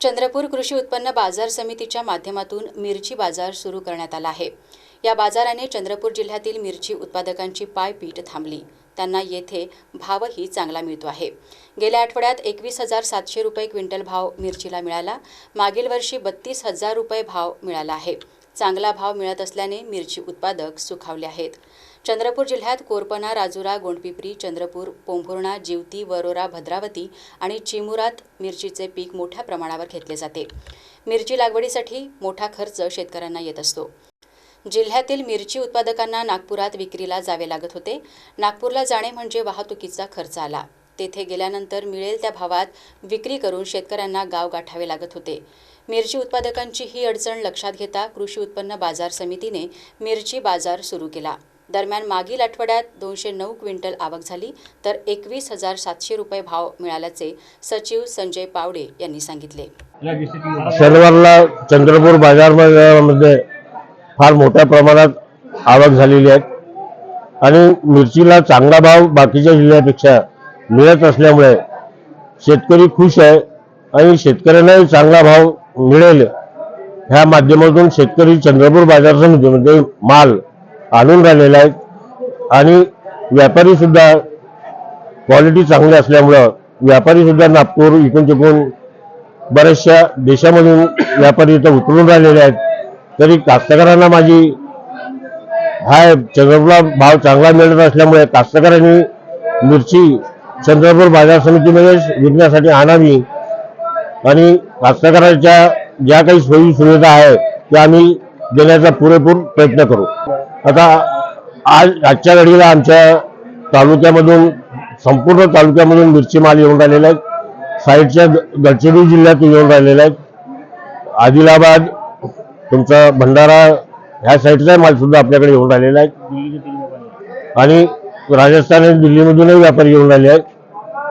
चंद्रपूर कृषी उत्पन्न बाजार समितीच्या माध्यमातून मिरची बाजार सुरू करण्यात आला आहे. या बाजाराने चंद्रपूर जिल्ह्यातील मिरची उत्पादकांची पायपीट थांबली. त्यांना येथे भावही चांगला मिळतो आहे. गेल्या आठवड्यात एकवीस हजार सातशे रुपये क्विंटल भाव मिरचीला मिळाला. मागील वर्षी बत्तीस हजार रुपये भाव मिळाला आहे. चांगला भाव मिळत असल्याने मिरची उत्पादक सुखावले आहेत. चंद्रपूर जिल्ह्यात कोरपना राजुरा गोंडपिपरी चंद्रपूर पोंभुर्णा जिवती वरोरा भद्रावती आणि चिमुरात मिरचीचे पीक मोठ्या प्रमाणावर घेतले जाते. मिरची लागवडीसाठी मोठा खर्च शेतकऱ्यांना येत असतो. जिल्ह्यातील मिरची उत्पादकांना नागपुरात विक्रीला जावे लागत होते. नागपूरला जाणे म्हणजे वाहतुकीचा खर्च आला. तेथे गेल्यानंतर मिळेल त्या भावात विक्री करून शेतकऱ्यांना गाव गाठावे लागत होते. मिरची उत्पादकांची ही अडचण लक्षात घेता कृषी उत्पन्न बाजार समितीने मिरची बाजार सुरू केला. दरम्यान मागील आठवड्यात दोनशे नऊ क्विंटल आवक झाली तर एकवीस हजार सातशे रुपये भाव मिळाल्याचे सचिव संजय पावडे यांनी सांगितले. शनिवारला चंद्रपूर बाजारमध्ये फार मोठ्या प्रमाणात आवक झालेली आहे. आणि मिरचीला चांगला भाव बाकीच्या जिल्ह्यापेक्षा मिळत असल्यामुळे शेतकरी खुश आहे आणि शेतकऱ्यांनाही चांगला भाव मिळेल. ह्या माध्यमातून शेतकरी चंद्रपूर बाजार समितीमध्ये माल आणून राहिलेला आहे. आणि व्यापारी सुद्धा क्वालिटी चांगली असल्यामुळं व्यापारी सुद्धा नागपूर इकडून तिकडून बऱ्याचशा देशामधून व्यापारी इथं उतरून राहिलेले आहेत. तरी कास्तकारांना माझी हा चंद्रपूरला भाव चांगला मिळत असल्यामुळे कास्तकारांनी मिरची चंद्रपूर बाजार समितीमध्ये विकण्यासाठी आणावी आणि कास्तकाराच्या ज्या काही सोयी सुविधा आहे त्या आम्ही देण्याचा पुरेपूर प्रयत्न करू. आता आज आजच्या घडीला आमच्या तालुक्यामधून संपूर्ण तालुक्यामधून मिरची माल येऊन राहिलेला आहे साईडच्या गडचिरोली जिल्ह्यातून येऊन राहिलेला आहे आदिलाबाद तुमचा भंडारा ह्या साईडचा माल सुद्धा आपल्याकडे येऊन राहिलेला आहे. आणि राजस्थान आणि दिल्लीमधूनही व्यापारी येऊन राहिले आहेत.